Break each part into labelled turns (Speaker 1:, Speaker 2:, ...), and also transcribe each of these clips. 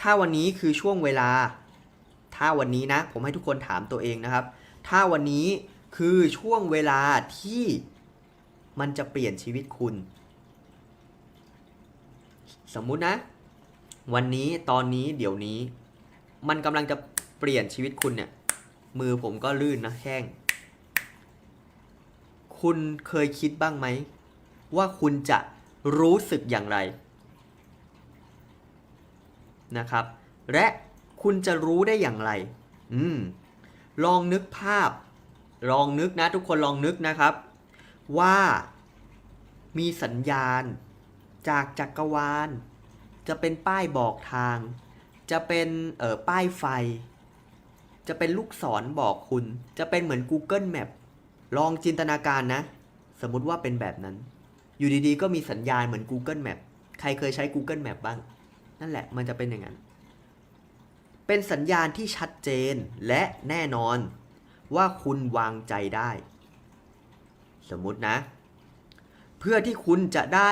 Speaker 1: ถ้าวันนี้คือช่วงเวลา ถ้าวันนี้นะ ผมให้ทุกคนถามตัวเองนะครับ ถ้าวันนี้คือช่วงเวลาที่มันจะเปลี่ยนชีวิตคุณ สมมุตินะ วันนี้ตอนนี้เดี๋ยวนี้ มันกำลังจะเปลี่ยนชีวิตคุณเนี่ย มือผมก็ลื่นนะแห้งคุณเคยคิดบ้างไหม ว่าคุณจะรู้สึกอย่างไร นะครับ และคุณจะรู้ได้อย่างไร อืม ลองนึกภาพ ลองนึกนะ ทุกคนลองนึกนะครับ ว่ามีสัญญาณ จากจักรวาล จะเป็นป้ายบอกทาง จะเป็นเอ่อป้ายไฟ จะเป็นลูกศรบอกคุณ จะเป็นเหมือน Google Map ลองจินตนาการนะ สมมุติว่าเป็นแบบนั้น อยู่ดีๆ ก็มีสัญญาณเหมือน Google Map ใครเคยใช้ Google Map บ้าง นั่นแหละมันจะเป็นอย่างนั้น เป็นสัญญาณที่ชัดเจนและแน่นอนว่าคุณวางใจได้ สมมุตินะ เพื่อที่คุณจะได้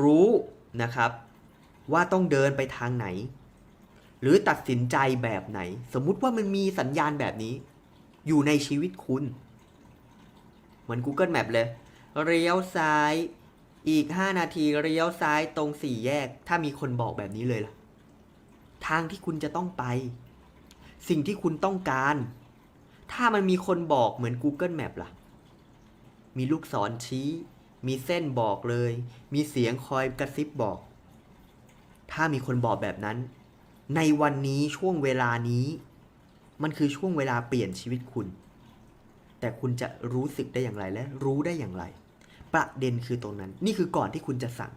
Speaker 1: รู้นะครับ ว่าต้องเดินไปทางไหน หรือตัดสินใจแบบไหน สมมุติว่ามันมีสัญญาณแบบนี้ อยู่ในชีวิตคุณ เหมือน Google Map เลย เลี้ยวซ้าย อีก 5 นาทีเลี้ยวซ้ายตรงสี่แยก ถ้ามีคนบอกแบบนี้เลยล่ะ ทางที่คุณจะต้องไป สิ่งที่คุณต้องการ ถ้ามันมีคนบอกเหมือน Google Map ล่ะ มีลูกศรชี้ มีเส้นบอกเลย มีเสียงคอยกระซิบบอก ถ้ามีคนบอกแบบนั้น ในวันนี้ช่วงเวลานี้ มันคือช่วงเวลาเปลี่ยนชีวิตคุณ แต่คุณจะรู้สึกได้อย่างไรและรู้ได้อย่างไร ประเด็นคือตรงนั้น นี่คือก่อนที่คุณจะสั่ง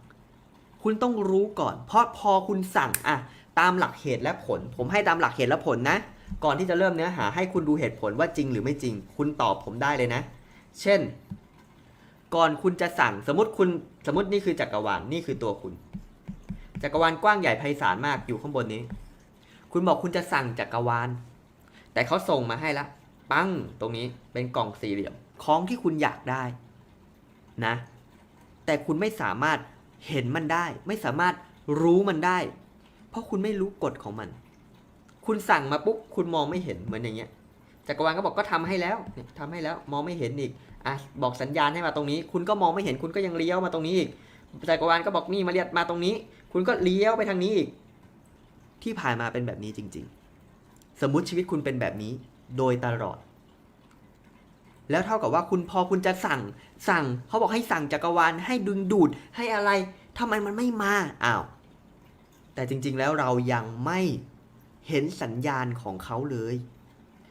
Speaker 1: คุณต้องรู้ก่อน เพราะพอคุณสั่งอะตามหลักเหตุและผล ผมให้ตามหลักเหตุและผลนะ ก่อนที่จะเริ่มเนื้อหาให้คุณดูเหตุผลว่าจริงหรือไม่จริง คุณตอบผมได้เลยนะ เช่น ก่อนคุณจะสั่งสมมติคุณสมมตินี่คือจักรวาลนี่คือตัวคุณ จักรวาลกว้างใหญ่ไพศาลมากอยู่ข้างบนนี้ คุณบอกคุณจะสั่งจักรวาล แต่เขาส่งมาให้ละ ปั้งตรงนี้เป็นกล่องสี่เหลี่ยมของที่คุณอยากได้ นะ แต่คุณไม่สามารถเห็นมันได้ ไม่สามารถรู้มันได้ เพราะคุณไม่รู้กฎของมัน คุณสั่งมาปุ๊บคุณมองไม่เห็นเหมือนอย่างเงี้ยจักรวาลก็บอกก็ทำให้แล้วเนี่ยทำให้แล้วมองไม่เห็นอีกอะบอกสัญญาณให้มาตรงนี้ คุณก็มองไม่เห็นคุณก็ยังเลี้ยวมาตรงนี้อีกจักรวาลก็บอกนี่มาเรียกมาตรงนี้ คุณก็เลี้ยวไปทางนี้อีก ที่ผ่านมาเป็นแบบนี้จริง ๆ สมมุติชีวิตคุณเป็นแบบนี้โดยตลอด แล้วเท่ากับว่าคุณพอคุณจะสั่ง สั่งเขาบอกให้สั่งจักรวาลให้ดึงดูดให้อะไรทำไมมันไม่มาอ้าวแต่จริงๆแล้วเรายังไม่เห็นสัญญาณของเขาเลย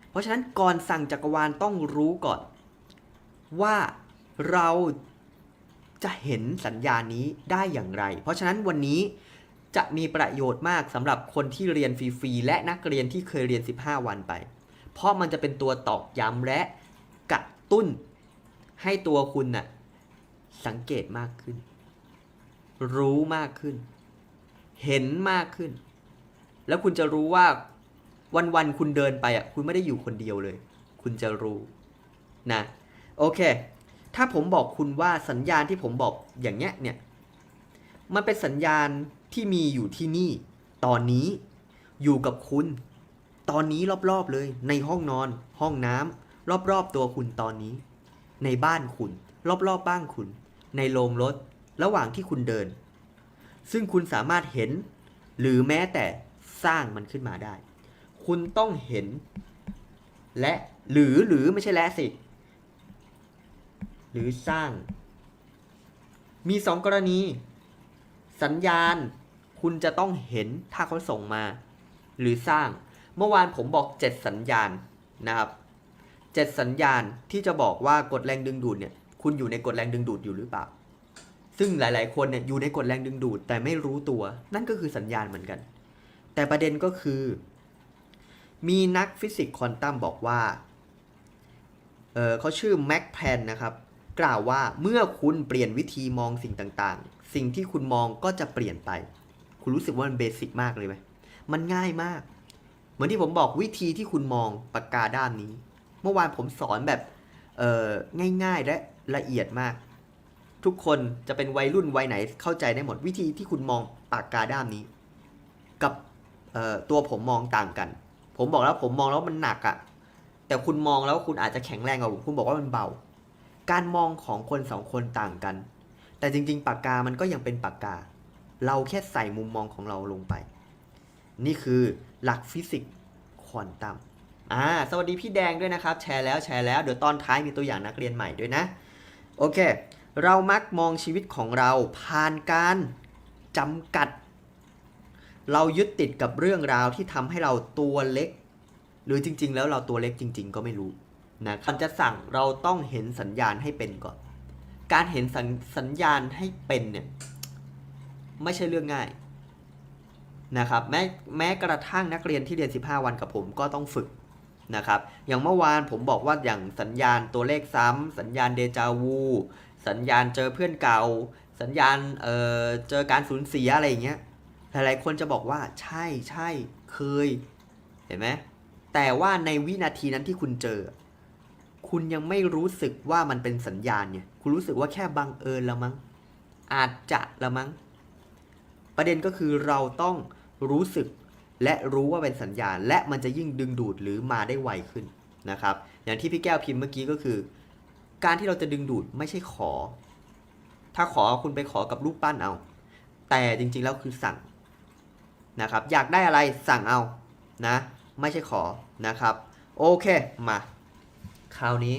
Speaker 1: เพราะฉะนั้นก่อนสั่งจักรวาลต้องรู้ก่อน ว่าเราจะเห็นสัญญาณนี้ได้อย่างไร เพราะฉะนั้นวันนี้จะมีประโยชน์มากสำหรับคนที่เรียนฟรีๆและนักเรียนที่เคยเรียน 15 วันไป เพราะมันจะเป็นตัวตอกย้ำและกระตุ้น ให้ตัวคุณน่ะสังเกตมากขึ้น รู้มากขึ้น เห็นมากขึ้น แล้วคุณจะรู้ว่าวันๆคุณเดินไปอะคุณไม่ได้อยู่คนเดียวเลย คุณจะรู้นะโอเค ถ้าผมบอกคุณว่าสัญญาณที่ผมบอกอย่างเงี้ยเนี่ยมันเป็นสัญญาณที่มีอยู่ที่นี่ ตอนนี้อยู่กับคุณ ตอนนี้รอบๆเลย ในห้องนอน ห้องน้ำรอบๆตัวคุณตอนนี้ ในบ้านคุณ รอบๆบบ้านคุณ ในโรงรถ ระหว่างที่คุณเดิน ซึ่งคุณสามารถเห็น หรือแม้แต่สร้างมันขึ้นมาได้ คุณต้องเห็น และหรือหรือไม่ใช่และสิ หรือสร้าง มีสองกรณี สัญญาณ คุณจะต้องเห็นถ้าเขาส่งมา หรือสร้าง เมื่อวานผมบอกเจ็ดสัญญาณนะครับ เจ็ดสัญญาณที่จะบอกว่ากฎแรงดึงดูดเนี่ยคุณอยู่ในกฎแรงดึงดูดอยู่หรือเปล่า ซึ่งหลาย ๆ คนเนี่ยอยู่ในกฎแรงดึงดูด แต่ไม่รู้ตัว นั่นก็คือสัญญาณเหมือนกัน แต่ประเด็นก็คือ มีนักฟิสิกส์ควอนตัมบอกว่าเเขาชื่อแม็กแพนนะครับ กล่าวว่าเมื่อคุณเปลี่ยนวิธีมองสิ่งต่างๆ สิ่งที่คุณมองก็จะเปลี่ยนไป คุณรู้สึกว่ามันเบสิกมากเลยไหมมันง่ายมาก เหมือนที่ผมบอกวิธีที่คุณมองปากกาด้ามนี้ เมื่อวานผมสอนแบบเง่ายๆและละเอียดมาก ทุกคนจะเป็นวัยรุ่นวัยไหนเข้าใจได้หมดวิธีที่คุณมองปากกาด้ามนี้ กับตัวผมมองต่างกัน ผมบอกแล้วผมมองแล้วมันหนักอะ่ะ แต่คุณมองแล้วคุณอาจจะแข็งแรงกว่าผมคุณบอกว่ามันเบา การมองของคนสองคนต่างกัน แต่จริง ๆ ปากกามันก็ยังเป็นปากกา เราแค่ใส่มุมมองของเราลงไป นี่คือหลักฟิสิกส์ควอนตัม อ่าสวัสดีพี่แดงด้วยนะครับ แชร์แล้วแชร์แล้วเดี๋ยวตอนท้ายมีตัวอย่างนักเรียนใหม่ด้วยนะ โอเค เรามักมองชีวิตของเราผ่านการจำกัด เรายึดติดกับเรื่องราวที่ทำให้เราตัวเล็ก หรือจริง ๆ แล้วเราตัวเล็กจริง ๆ ก็ไม่รู้นะก่อนจะสั่งเราต้องเห็นสัญญาณให้เป็นก่อน การเห็นสัญสัญญาณให้เป็นเนี่ยไม่ใช่เรื่องง่ายนะครับแม้แม้กระทั่งนักเรียนที่เรียน 15 วันกับผมก็ต้องฝึก นะครับ อย่างเมื่อวานผมบอกว่าอย่างสัญญาณตัวเลขซ้ำสัญญาณเดจาวู สัญญาณเจอเพื่อนเก่า สัญญาณเอ่อเจอการสูญเสียอะไรอย่างเงี้ย หลายๆคนจะบอกว่าใช่ใช่เคย เห็นไหมแต่ว่าในวินาทีนั้นที่คุณเจอ คุณยังไม่รู้สึกว่ามันเป็นสัญญาณเนี่ย คุณรู้สึกว่าแค่บังเอิญละมั้ง อาจจะละมั้ง ประเด็นก็คือเราต้องรู้สึก และรู้ว่าเป็นสัญญาณ และมันจะยิ่งดึงดูดหรือมาได้ไวขึ้นนะครับ อย่างที่พี่แก้วพิมพ์เมื่อกี้ก็คือ การที่เราจะดึงดูดไม่ใช่ขอ ถ้าขอคุณไปขอกับรูปปั้นเอา แต่จริงๆแล้วคือสั่งนะครับ อยากได้อะไรสั่งเอานะ ไม่ใช่ขอนะครับ โอเคมาคราวนี้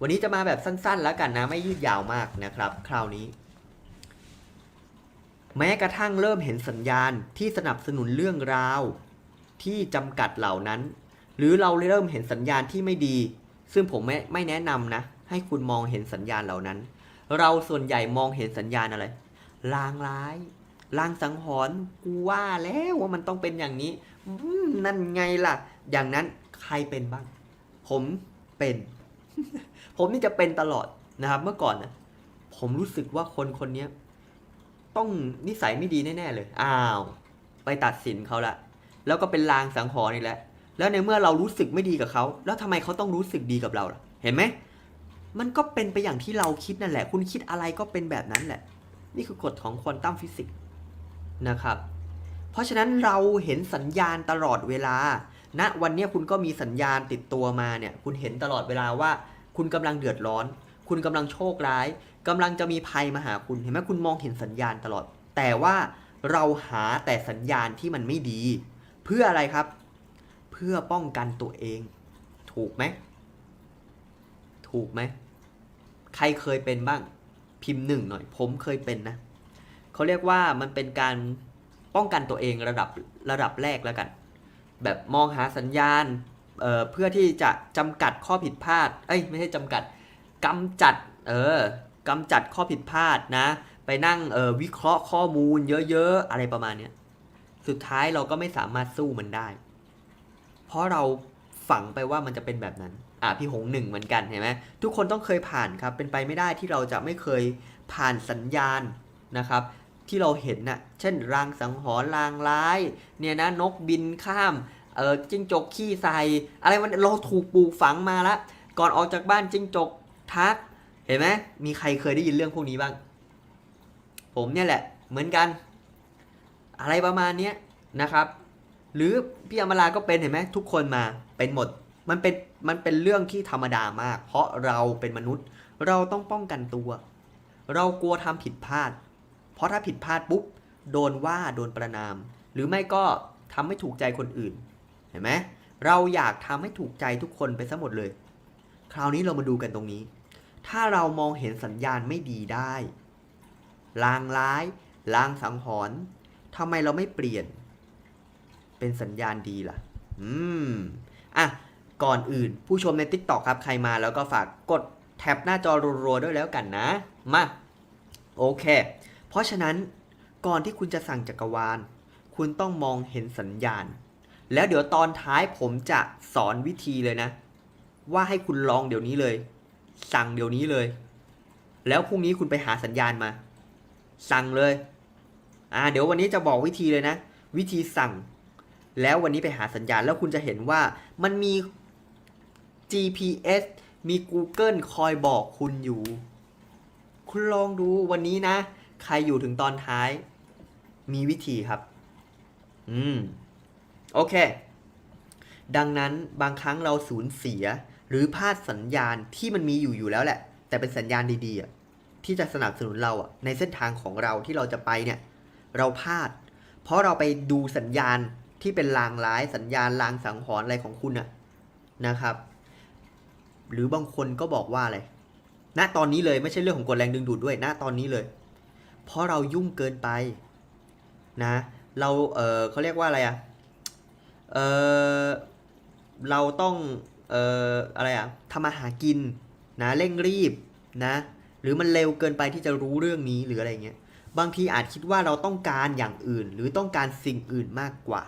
Speaker 1: วันนี้จะมาแบบสั้นๆ แล้วกันนะไม่ยืดยาวมากนะครับ คราวนี้ แม้กระทั่งเริ่มเห็นสัญญาณที่สนับสนุนเรื่องราว ที่จำกัดเหล่านั้น หรือเราเริ่มเห็นสัญญาณที่ไม่ดี ซึ่งผมไม่ไม่แนะนำนะ ให้คุณมองเห็นสัญญาณเหล่านั้น เราส่วนใหญ่มองเห็นสัญญาณอะไรลางร้ายลางสังหรณ์กูว่าแล้วว่ามันต้องเป็นอย่างนี้นั่นไงล่ะ อย่างนั้นใครเป็นบ้าง ผมเป็น ผมนี่จะเป็นตลอดนะครับ เมื่อก่อนนะผมรู้สึกว่าคนคนนี้ ต้องนิสัยไม่ดีแน่ๆเลย อ้าว ไปตัดสินเขาละแล้วก็เป็นลางสังหรณ์อีกแล้วแล้วในเมื่อเรารู้สึกไม่ดีกับเขา แล้วทำไมเขาต้องรู้สึกดีกับเราล่ะ เห็นไหม มันก็เป็นไปอย่างที่เราคิดนั่นแหละ คุณคิดอะไรก็เป็นแบบนั้นแหละ นี่คือกฎของควอนตัมฟิสิกส์นะครับ เพราะฉะนั้นเราเห็นสัญญาณตลอดเวลาณวันนี้คุณก็มีสัญญาณติดตัวมาเนี่ย คุณเห็นตลอดเวลาว่า คุณกำลังเดือดร้อน คุณกำลังโชคร้าย กำลังจะมีภัยมาหาคุณเห็นไหมคุณมองเห็นสัญญาณตลอด แต่ว่าเราหาแต่สัญญาณที่มันไม่ดี เพื่ออะไรครับ เพื่อป้องกันตัวเอง ถูกไหมถูกไหมใครเคยเป็นบ้างพิมพ์หนึ่งหน่อย ผมเคยเป็นนะเขาเรียกว่ามันเป็นการป้องกันตัวเองระดับระดับแรกแล้วกัน แบบมองหาสัญญาณเเพื่อที่จะจำกัดข้อผิดพลาด เอ้ยไม่ใช่จำกัดกำจัด เออ กำจัดข้อผิดพลาดนะ ไปนั่งวิเคราะห์ข้อมูลเยอะๆ อะไรประมาณเนี้ยสุดท้ายเราก็ไม่สามารถสู้มันได้ เพราะเราฝังไปว่ามันจะเป็นแบบนั้น อะพี่หงหนึ่งเหมือนกันเห็นไหมทุกคนต้องเคยผ่านครับ เป็นไปไม่ได้ที่เราจะไม่เคยผ่านสัญญาณนะครับ ที่เราเห็นน่ะ เช่น รางสังหรณ์รางร้าย เนี่ยนะนกบินข้าม เออจิ้งจกขี้ใส่อะไรมันเราถูกปลูกฝังมาละ ก่อนออกจากบ้านจิ้งจกทัก เห็นไหมมีใครเคยได้ยินเรื่องพวกนี้บ้าง ผมเนี่ยแหละ เหมือนกัน อะไรประมาณเนี้ยนะครับ หรือพี่อมราก็เป็นเห็นไหมทุกคนมาเป็นหมด มันเป็นมันเป็นเรื่องที่ธรรมดามาก เพราะเราเป็นมนุษย์ เราต้องป้องกันตัว เรากลัวทำผิดพลาด เพราะถ้าผิดพลาดปุ๊บโดนว่าโดนประนาม หรือไม่ก็ทำไม่ถูกใจคนอื่น เห็นไหมเราอยากทำให้ถูกใจทุกคนไปซะหมดเลย คราวนี้เรามาดูกันตรงนี้ ถ้าเรามองเห็นสัญญาณไม่ดีได้ลางร้ายลางสังหรณ์ทำไมเราไม่เปลี่ยน เป็นสัญญาณดีล่ะ อืม อะ ก่อนอื่นผู้ชมใน t ิ k t o k ครับ ใครมาแล้วก็ฝากกดแท็บหน้าจอรัวๆด้วยแล้วกันนะ มา โอเค เพราะฉะนั้นก่อนที่คุณจะสั่งจักรวาล คุณต้องมองเห็นสัญญาณ แล้วเดี๋ยวตอนท้ายผมจะสอนวิธีเลยนะ ว่าให้คุณลองเดี๋ยวนี้เลย สั่งเดี๋ยวนี้เลย แล้วพรุ่งนี้คุณไปหาสัญญาณมา สั่งเลย อ่า เดี๋ยววันนี้จะบอกวิธีเลยนะ วิธีสั่ง แล้ววันนี้ไปหาสัญญาณแล้วคุณจะเห็นว่ามันมี GPS มี Google คอยบอกคุณอยู่ คุณลองดูวันนี้นะ ใครอยู่ถึงตอนท้าย มีวิธีครับ อืม โอเค ดังนั้นบางครั้งเราสูญเสีย รือพลาดสัญญาณที่มันมีอยู่อยู่แล้วแหละ แต่เป็นสัญญาณดีๆที่จะสนับสนุนเราอะในเส้นทางของเราที่เราจะไปเนี่ยเราพลาด เพราะเราไปดูสัญญาณที่เป็นลางร้ายสัญญาณลางสังหรณ์อะไรของคุณอะนะครับ หรือบางคนก็บอกว่าอะไรณตอนนี้เลยไม่ใช่เรื่องของกฎแรงดึงดูดด้วยณตอนนี้เลย เพราะเรายุ่งเกินไปนะ เราเออเขาเรียกว่าอะไรอะเออเราต้อง เอออะไรอะทำมาหากินนะเร่งรีบนะหรือมันเร็วเกินไปที่จะรู้เรื่องนี้หรืออะไรเงี้ยบางทีอาจคิดว่าเราต้องการอย่างอื่น หรือต้องการสิ่งอื่นมากกว่า